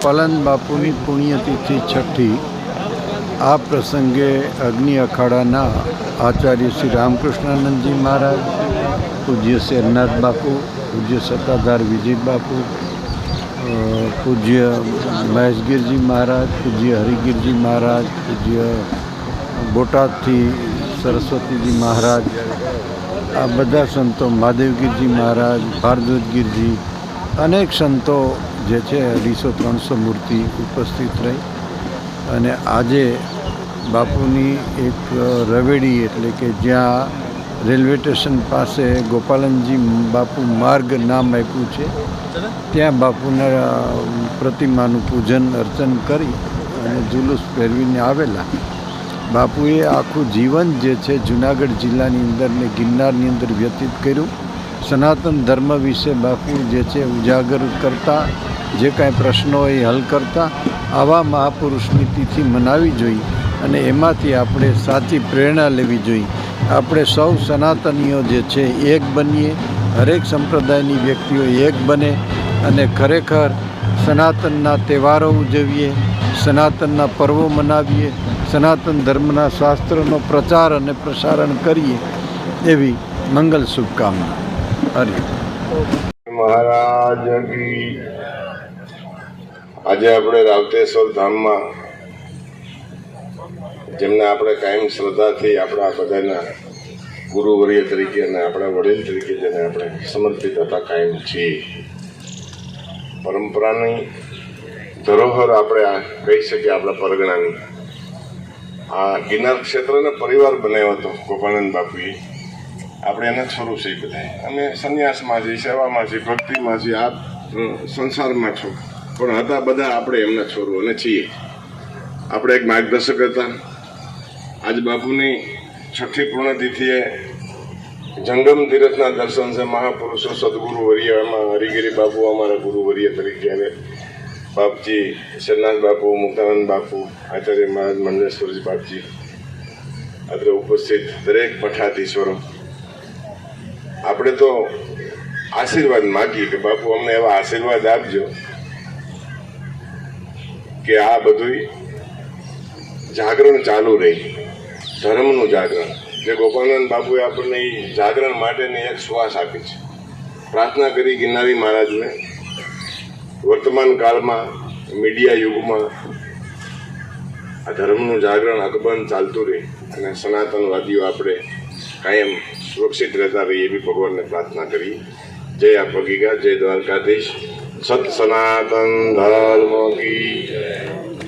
ગોપાલન બાપુની પુણ્યતિથિ છઠ્ઠી, આ પ્રસંગે અગ્નિ અખાડાના આચાર્ય શ્રી રામકૃષ્ણાનંદજી મહારાજ, પૂજ્ય શેરનાથ બાપુ, પૂજ્ય સત્તાધાર વિજય બાપુ પૂજ્ય મહેશગીરજી મહારાજ, પૂજ્ય હરિગીરજી મહારાજ, પૂજ્ય બોટાદથી સરસ્વતીજી મહારાજ, આ બધા સંતો મહાદેવગીરજી મહારાજ, ભારદ્વજગીરજી, અનેક સંતો જે છે અઢીસો, ત્રણસો મૂર્તિ ઉપસ્થિત રહી. અને આજે બાપુની એક રવેડી એટલે કે જ્યાં રેલવે સ્ટેશન પાસે ગોપાલનજી બાપુ માર્ગ નામ આપ્યું છે, ત્યાં બાપુના પ્રતિમાનું પૂજન, અર્ચન કરી અને જુલુસ પહેરવીને આવેલા. બાપુએ આખું જીવન જે છે જુનાગઢ જિલ્લાની અંદર ને ગિરનારની અંદર વ્યતીત કર્યું. સનાતન ધર્મ વિશે બાપુ જે છે ઉજાગર કરતા જે કાંઈ પ્રશ્નો એ હલ કરતા આવા મહાપુરુષની તિથિ મનાવી જોઈએ અને એમાંથી આપણે સાચી પ્રેરણા લેવી જોઈએ આપણે સૌ સનાતનીઓ જે છે, એક બનીએ. હરેક સંપ્રદાયની વ્યક્તિઓ એક બને અને ખરેખર સનાતનના તહેવારો ઉજવીએ, સનાતનના પર્વો મનાવીએ, સનાતન ધર્મના શાસ્ત્રોનો પ્રચાર અને પ્રસારણ કરીએ એવી મંગલ શુભકામના. હરિ. મહારાજ આજે આપણે રાવતેશ્વર ધામમાં જેમને આપણે કાયમ શ્રદ્ધાથી આપણા બધાના ગુરુવર્ય તરીકે અને આપણા વડીલ તરીકે જેને આપણે સમર્પિત હતા કાયમ છીએ. પરંપરાની ધરોહર આપણે આ કહી શકીએ આપણા પરગણાની. આ ગિરનાર ક્ષેત્રને પરિવાર બનાવ્યો હતો ગોપાનંદ બાપુએ. આપણે એના સ્વરૂપ છીએ બધા અમે સંન્યાસમાં છીએ સેવામાં છીએ ભક્તિમાં છીએ આ સંસારમાં છો. પણ હતા બધા આપણે એમના છોરો અને છીએ. આપણે એક માર્ગદર્શક હતા. આજ બાપુની છઠ્ઠી પૂર્ણતિથિએ જંગમ તીરથના દર્શન છે. મહાપુરુષો સદગુરુ વરિય એમાં હરિગીરી બાપુ અમારા ગુરુ વરિય તરીકે અને બાપજી શરનાથ બાપુ, મુક્તાનંદ બાપુ, આચાર્ય મહારાજ મંડલેશ્વરજી બાપજી અત્રે ઉપસ્થિત દરેક પઠાધીશ્વરો આપણે તો આશીર્વાદ માગીએ કે બાપુ અમને એવા આશીર્વાદ આપજો. કે આ બધું જાગરણ ચાલુ રહે. ધર્મનું જાગરણ. જે ગોપાલનંદ બાપુએ આપણને જાગરણ માટેની એક શ્વાસ આપી છે. પ્રાર્થના કરી ગિરનારી મહારાજને. વર્તમાન કાળમાં, મીડિયા યુગમાં આ ધર્મનું જાગરણ અકબંધ ચાલતું રહે અને સનાતનવાદીઓ આપણે કાયમ સુરક્ષિત રહેતા રહીએ એવી ભગવાનને પ્રાર્થના કરી. જય આ પગીગા જય દ્વારકાધીશ. સત સનાતન ધર્મ કી.